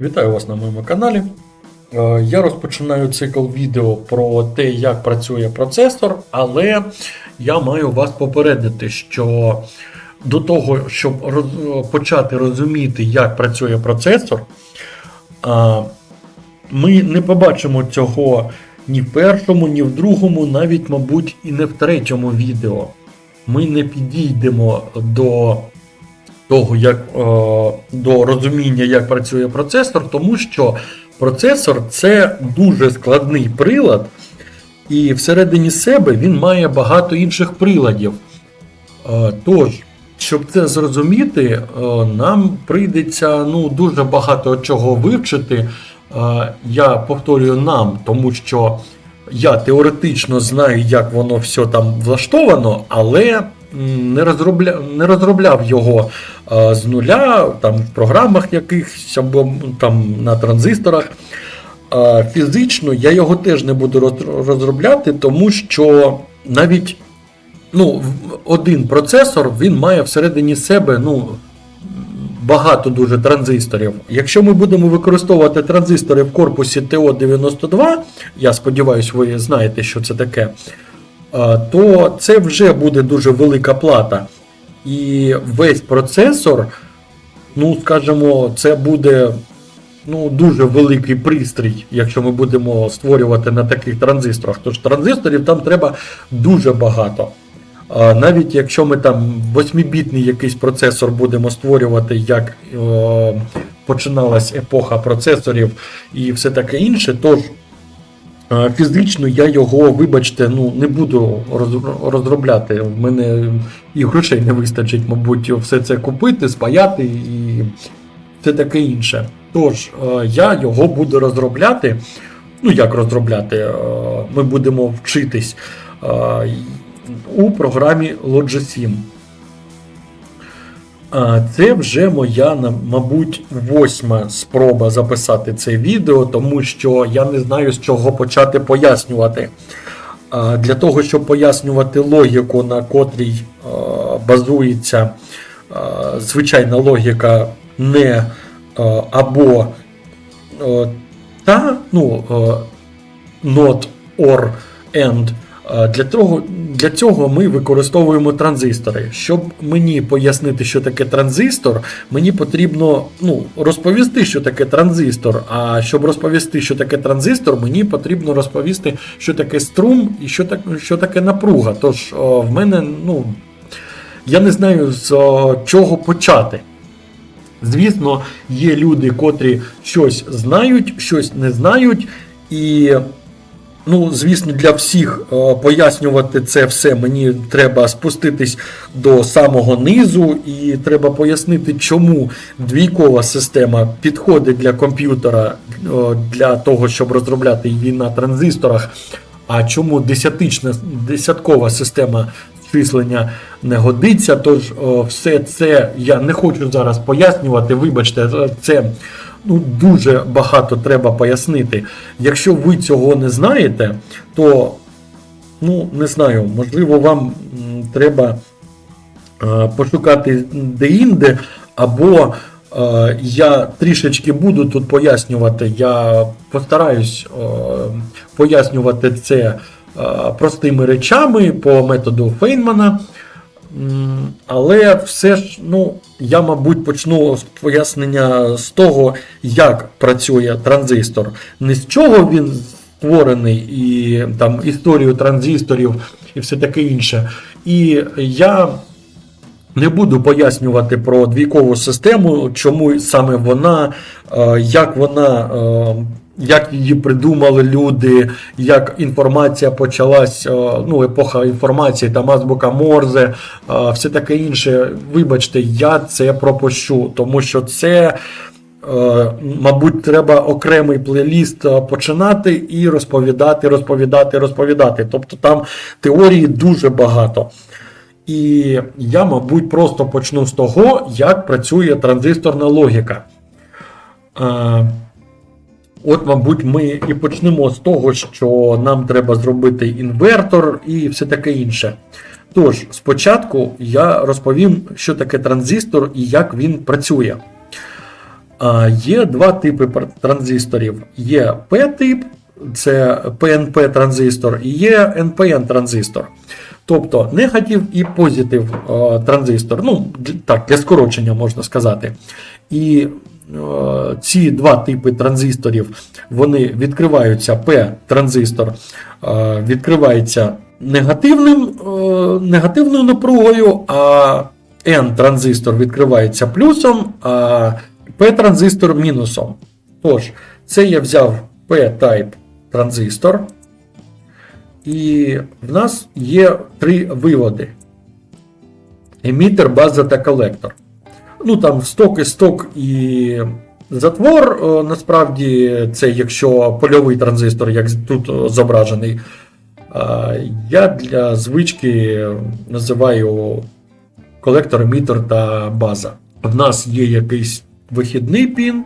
Вітаю вас на моєму каналі. Е, Я розпочинаю цикл відео про те, як працює процесор, але я маю вас попередити, що до того, щоб роз- почати розуміти, як працює процесор, ми не побачимо цього ні в першому, ні в другому, навіть, мабуть, і не в третьому відео. Ми не підійдемо до того, як е, до розуміння, як працює процесор, тому що процесор це дуже складний прилад, і всередині себе він має багато інших приладів. Е, тож, щоб це зрозуміти, е, нам прийдеться ну, дуже багато чого вивчити. Я повторюю нам, тому що я теоретично знаю, як воно все там влаштовано, але не розробля... не розробляв його з нуля, там в програмах якихось або там на транзисторах. Е, Фізично я його теж не буду розробляти, тому що навіть ну, один процесор він має всередині себе ну, багато дуже транзисторів. Якщо ми будемо використовувати транзистори в корпусі TO92, я сподіваюся, ви знаєте, що це таке, е, то це вже буде дуже велика плата. І весь процесор, ну, скажімо, це буде ну, дуже великий пристрій, якщо ми будемо створювати на таких транзисторах. Тож транзисторів там треба дуже багато. Навіть якщо ми там 8-бітний якийсь процесор будемо створювати, як е, починалась епоха процесорів і все таке інше, то фізично я його, вибачте, ну не буду розробляти. В мене і грошей не вистачить, мабуть, все це купити, спаяти і все таке інше. Тож е, я його буду розробляти. Ну, як розробляти? Е, Ми будемо вчитись е, у програмі Logisym. А, Це вже моя, мабуть, восьма спроба записати це відео, тому що я не знаю, з чого почати пояснювати. Для того, щоб пояснювати логіку, на котрій базується звичайна логіка не або та, ну, not or and. Для того, для цього ми використовуємо транзистори. Щоб мені пояснити, що таке транзистор, мені потрібно ну, розповісти, що таке транзистор. А щоб розповісти, що таке транзистор, мені потрібно розповісти, що таке струм і що, так, що таке напруга. Тож в мене, ну, я не знаю з чого почати. Звісно, є люди, котрі щось знають, щось не знають, і Ну, звісно, для всіх е, пояснювати це все мені треба спуститись до самого низу, і треба пояснити, чому двійкова система підходить для комп'ютера е, для того, щоб розробляти її на транзисторах. А чому десятична десяткова система числення не годиться? Тож о, все це я не хочу зараз пояснювати. Вибачте, е, це ну, дуже багато треба пояснити. Якщо ви цього не знаєте, то ну не знаю, можливо, вам треба е, пошукати де-інде, або е, я трішечки буду тут пояснювати. Я постараюсь е, пояснювати це простими речами по методу Фейнмана. Але все ж, ну, я, мабуть, почну з пояснення з того, як працює транзистор. Не з чого він створений, і там історію транзисторів і все таке інше. І я не буду пояснювати про двійкову систему, чому саме вона, е, як вона. Як її придумали люди, як інформація почалась, е, ну, епоха інформації, там азбука Морзе, е, все таке інше. Вибачте, я це пропущу, тому що це, е, мабуть, треба окремий плейліст починати і розповідати, розповідати, розповідати. Тобто там теорії дуже багато. І я, мабуть, просто почну з того, як працює транзисторна логіка. От, мабуть, ми і почнемо з того, що нам треба зробити інвертор і все таке інше. Тож, спочатку я розповім, що таке транзистор і як він працює. Є два типи транзисторів. Є P-тип, це PNP транзистор, і є NPN транзистор. Тобто негатив і позитив транзистор. Ну, так, для скорочення можна сказати. І ці два типи транзисторів вони відкриваються P-транзистор е, відкривається негативним, е, негативною напругою, а N-транзистор відкривається плюсом, а P-транзистор мінусом. Тож, це я взяв P-type транзистор. І в нас є три виводи: емітер, база та колектор. Ну там сток і сток і затвор. е, Насправді, це якщо польовий транзистор, як тут е, зображений. Я для звички називаю колектор, емітер та база. В нас є якийсь вихідний пін.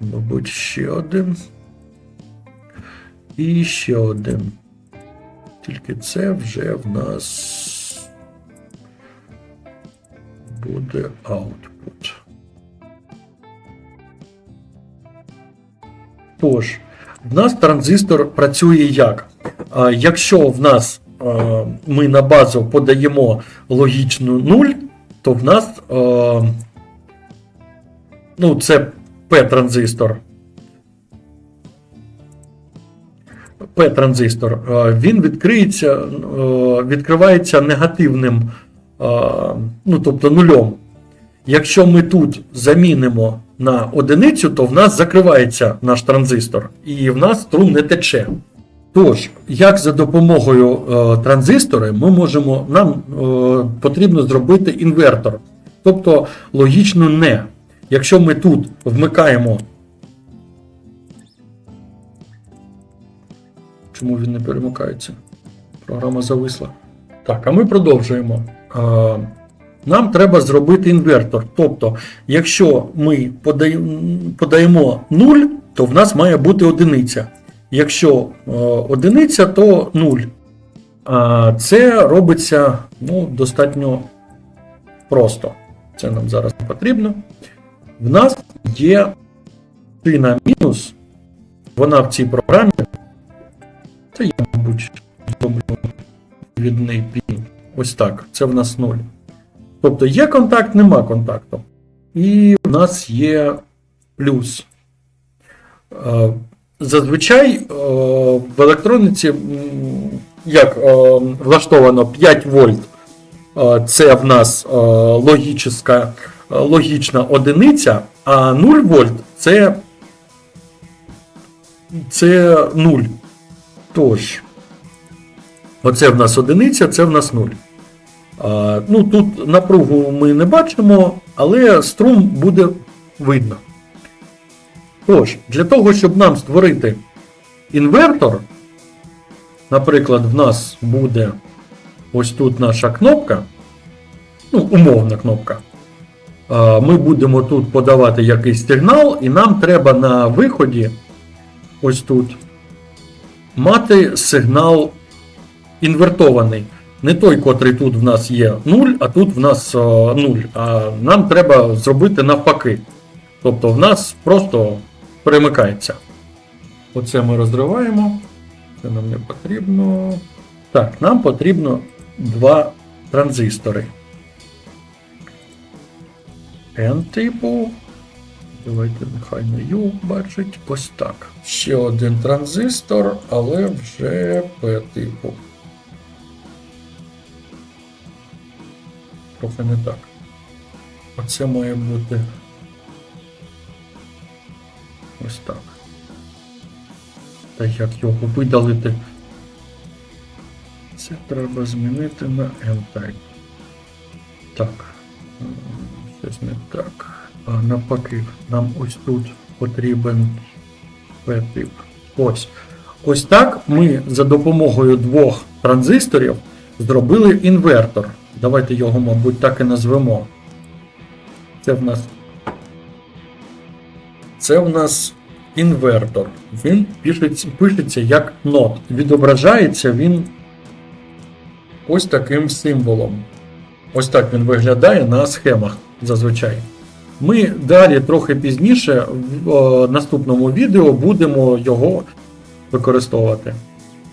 Мабуть, ще один. І ще один. Тільки це вже в нас буде output. Тож, в нас транзистор працює як? Якщо в нас ми на базу подаємо логічну 0, то в нас ну, це P-транзистор. P-транзистор, він відкриється, відкривається негативним, ну тобто нульом. Якщо ми тут замінимо на одиницю, то в нас закривається наш транзистор, і в нас струм не тече. Тож, як за допомогою е, транзистора ми можемо, нам е, потрібно зробити інвертор, тобто логічно не. Якщо ми тут вмикаємо Чому він не перемикається? Програма зависла. Так, а ми продовжуємо. А, Нам треба зробити інвертор. Тобто, якщо ми подаємо, подаємо 0, то в нас має бути одиниця. Якщо е, одиниця, то 0. А це робиться ну, достатньо просто. Це нам зараз не потрібно. В нас є шина мінус. Вона в цій програмі це я, мабуть, зроблю відний пін. Ось так. Це в нас 0. Тобто є контакт, нема контакту. І в нас є плюс. Е, Зазвичай е, в електроніці як е, влаштовано 5 вольт. Це в нас логічна, логічна одиниця, а 0 вольт це, це 0. Тож, оце в нас одиниця, це в нас 0. Ну, тут напругу ми не бачимо, але струм буде видно. Тож, для того, щоб нам створити інвертор, наприклад, в нас буде ось тут наша кнопка, ну, умовна кнопка. Ми будемо тут подавати якийсь сигнал, і нам треба на виході, ось тут, мати сигнал інвертований. Не той, котрий тут в нас є 0, а тут в нас 0. А нам треба зробити навпаки. Тобто в нас просто перемикається. Оце ми розриваємо. Це нам не потрібно. Так, нам потрібно два транзистори. N-типу. Давайте нехай на U бачить ось так. Ще один транзистор, але вже P-типу. Трохи не так. Оце має бути ось так. Та як його видалити? Це треба змінити на N-Type. Так. Щось не так. А навпаки, нам ось тут потрібен P-тип. Ось. Ось так ми за допомогою двох транзисторів зробили інвертор. Давайте його, мабуть, так і назвемо. Це в нас. Це в нас інвертор. Він пишеться, пишеться як нот. Відображається він ось таким символом. Ось так він виглядає на схемах зазвичай. Ми далі трохи пізніше в наступному відео будемо його використовувати.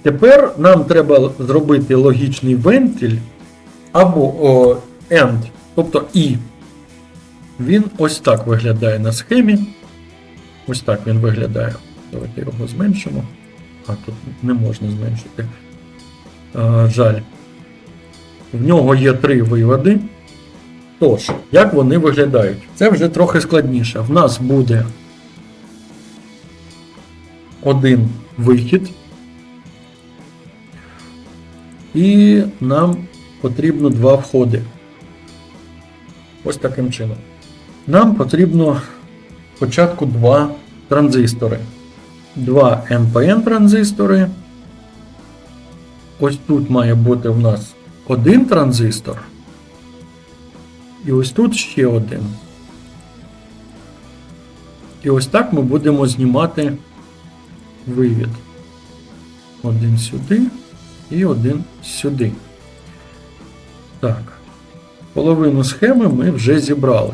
Тепер нам треба зробити логічний вентиль або о, end, тобто і. Він ось так виглядає на схемі. Ось так він виглядає. Давайте його зменшимо. А, тут не можна зменшити. А, жаль. В нього є три виводи. Тож, як вони виглядають? Це вже трохи складніше. В нас буде один вихід. І нам потрібно два входи. Ось таким чином. Нам потрібно спочатку два транзистори. Два NPN транзистори. Ось тут має бути в нас один транзистор. І ось тут ще один. І ось так ми будемо знімати вивід. Один сюди і один сюди. Так. Половину схеми ми вже зібрали.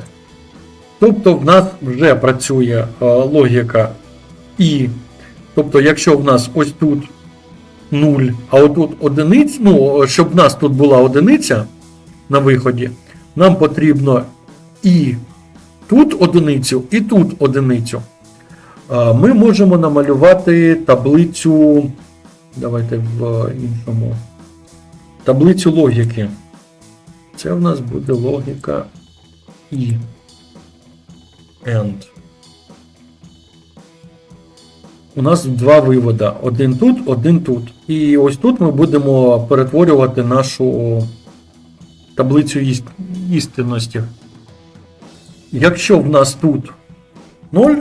Тобто в нас вже працює е, логіка і. Тобто, якщо в нас ось тут 0, а отут одиниць, ну, щоб в нас тут була одиниця на виході, нам потрібно і тут одиницю, і тут одиницю. Е, Ми можемо намалювати таблицю. Давайте в іншому. Таблицю логіки. Це в нас буде логіка і. And. У нас два вивода. Один тут, один тут. І ось тут ми будемо перетворювати нашу таблицю іст- істинності. Якщо в нас тут 0,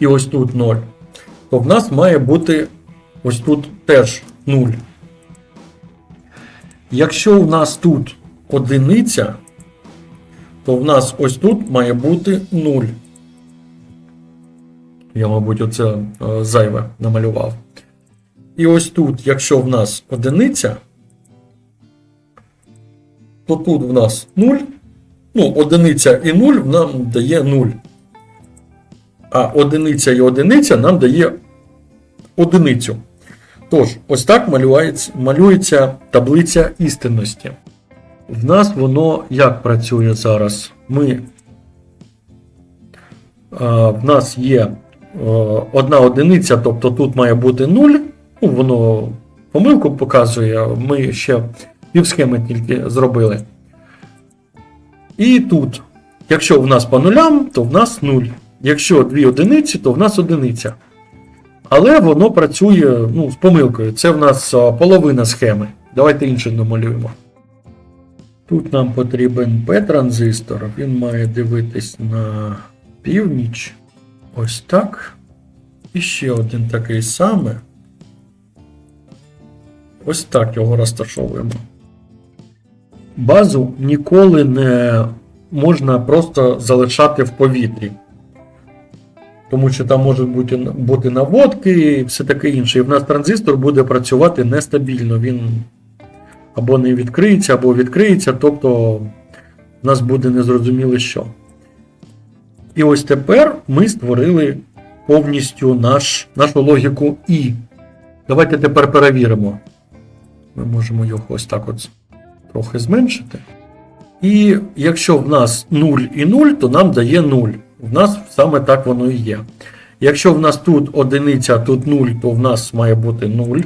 і ось тут 0, то в нас має бути ось тут теж 0. Якщо в нас тут одиниця, то в нас ось тут має бути 0. Я, мабуть, оце е, зайве намалював. І ось тут, якщо в нас одиниця, то тут в нас 0. Ну, одиниця і 0 нам дає 0. А одиниця і одиниця нам дає одиницю. Тож, ось так малюється, малюється таблиця істинності. В нас воно як працює зараз? Ми, а, в нас є е, одна одиниця, тобто тут має бути 0. Ну, воно помилку показує, ми ще півсхеми тільки зробили. І тут, якщо в нас по нулям, то в нас 0. Якщо дві одиниці, то в нас одиниця. Але воно працює ну, з помилкою. Це в нас половина схеми. Давайте інше намалюємо. Тут нам потрібен P-транзистор. Він має дивитись на північ. Ось так. І ще один такий самий. Ось так його розташовуємо. Базу ніколи не можна просто залишати в повітрі. Тому що там можуть бути, бути наводки і все таке інше. І в нас транзистор буде працювати нестабільно. Він або не відкриється, або відкриється, тобто в нас буде незрозуміло що. І ось тепер ми створили повністю наш, нашу логіку І. Давайте тепер перевіримо. Ми можемо його ось так от трохи зменшити. І якщо в нас 0 і 0, то нам дає 0. В нас саме так воно і є. Якщо в нас тут одиниця, тут 0, то в нас має бути 0.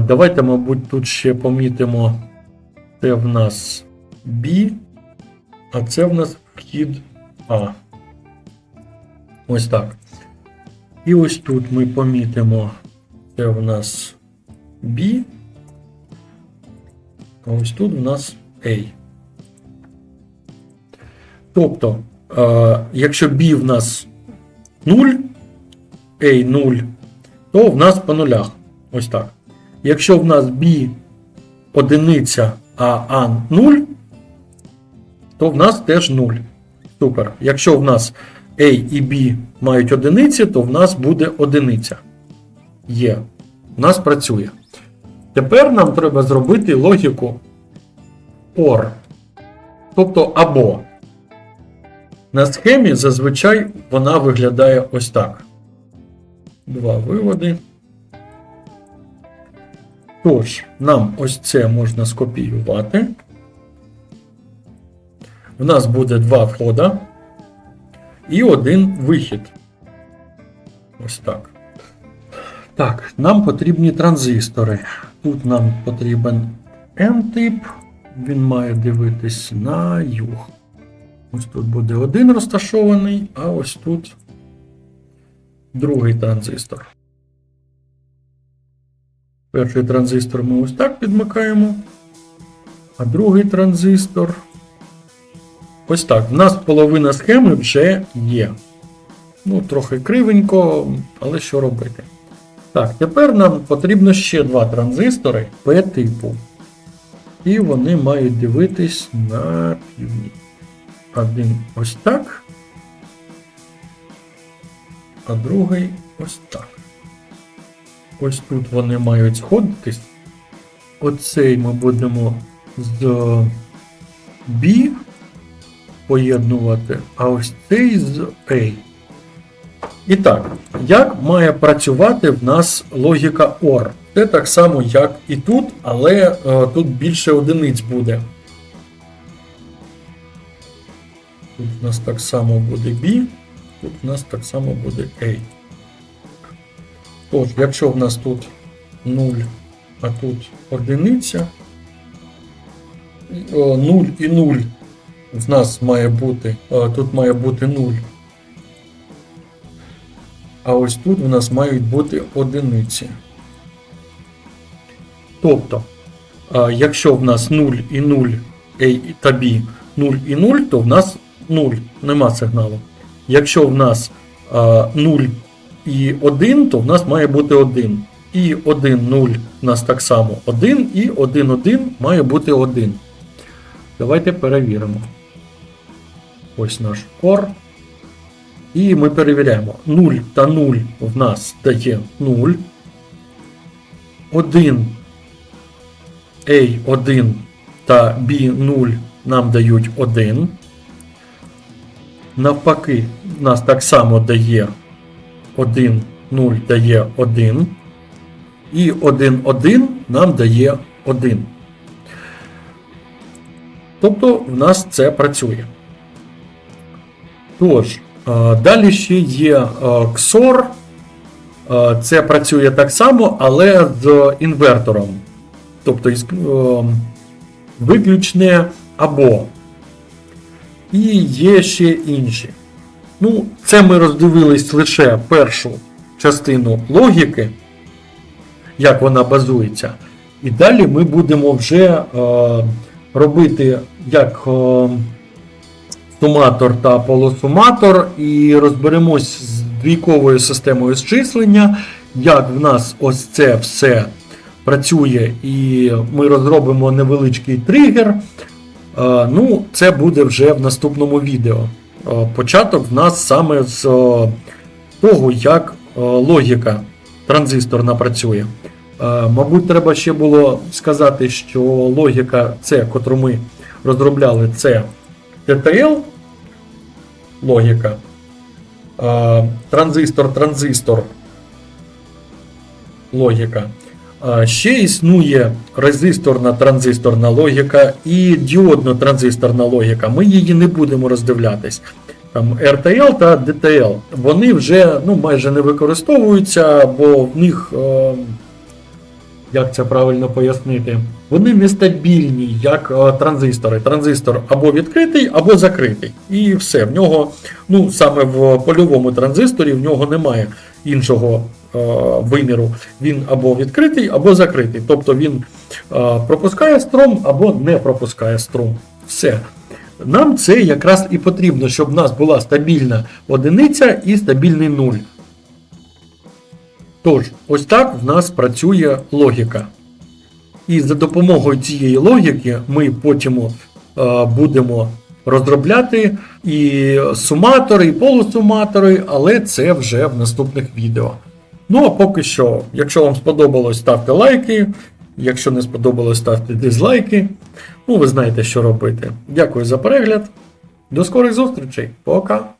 Давайте, мабуть, тут ще помітимо. Це в нас B, а це в нас вхід А. Ось так. І ось тут ми помітимо. Це в нас B. А ось тут в нас A. Тобто, якщо B в нас 0, A 0, то в нас по нулях. Ось так. Якщо в нас B одиниця, а A 0, то в нас теж 0. Супер. Якщо в нас A і B мають одиниці, то в нас буде одиниця. Є. У нас працює. Тепер нам треба зробити логіку OR. Тобто або. На схемі зазвичай вона виглядає ось так. Два виводи. Тож, нам ось це можна скопіювати. В нас буде два входа і один вихід. Ось так. Так, нам потрібні транзистори. Тут нам потрібен N-тип. Він має дивитись на юг. Ось тут буде один розташований, а ось тут другий транзистор. Перший транзистор ми ось так підмикаємо, а другий транзистор. Ось так. В нас половина схеми вже є. Ну, трохи кривенько, але що робити? Так, тепер нам потрібно ще два транзистори P-типу. І вони мають дивитись на північ. Один ось так. А другий ось так. Ось тут вони мають сходитись. Оцей ми будемо з B поєднувати, а ось цей з A. І так, як має працювати в нас логіка OR? Це так само, як і тут, але е, тут більше одиниць буде. Тут у нас так само буде B, тут у нас так само буде A. Тож, якщо в нас тут 0, а тут одиниця, 0 і 0 в нас має бути, тут має бути 0. А ось тут у нас мають бути одиниці. Тобто, якщо в нас 0 і 0 A та B 0 і 0, то в нас 0, нема сигналу. Якщо в нас а, 0 і 1, то в нас має бути 1. І 1, 0 у нас так само 1, і 1, 1 має бути 1. Давайте перевіримо. Ось наш OR. І ми перевіряємо. 0 та 0 в нас дає 0. 1 A1 та B0 нам дають 1. Навпаки, в нас так само дає 1, 0 дає 1. І 1, 1 нам дає 1. Тобто в нас це працює. Тож, далі ще є XOR. Це працює так само, але з інвертором. Тобто із- е, виключне або. І є ще інші. Ну, це ми роздивились лише першу частину логіки, як вона базується. І далі ми будемо вже е, робити як е, суматор та полусуматор, і розберемось з двійковою системою зчислення, як в нас ось це все працює, і ми розробимо невеличкий тригер. Е, Ну, це буде вже в наступному відео. Е, Початок в нас саме з е, того, як логіка транзисторна працює. Мабуть, треба ще було сказати, що логіка це, котру ми розробляли, це TTL логіка. Е, Транзистор, транзистор логіка. Ще існує резисторна транзисторна логіка і діодно-транзисторна логіка. Ми її не будемо роздивлятись. Там RTL та DTL. Вони вже ну, майже не використовуються, бо в них, е, як це правильно пояснити, вони нестабільні, як е, транзистори. Транзистор або відкритий, або закритий. І все. В нього, ну саме в польовому транзисторі, в нього немає іншого виміру. Він або відкритий, або закритий. Тобто він е, пропускає струм або не пропускає струм. Все. Нам це якраз і потрібно, щоб в нас була стабільна одиниця і стабільний нуль. Тож, ось так в нас працює логіка. І за допомогою цієї логіки ми потім е, будемо розробляти і суматори, і полусуматори, але це вже в наступних відео. Ну а поки що, якщо вам сподобалось, ставте лайки, Якщо не сподобалось, ставте дизлайки. Ну, ви знаєте, що робити. Дякую за перегляд. До скорих зустрічей. Пока!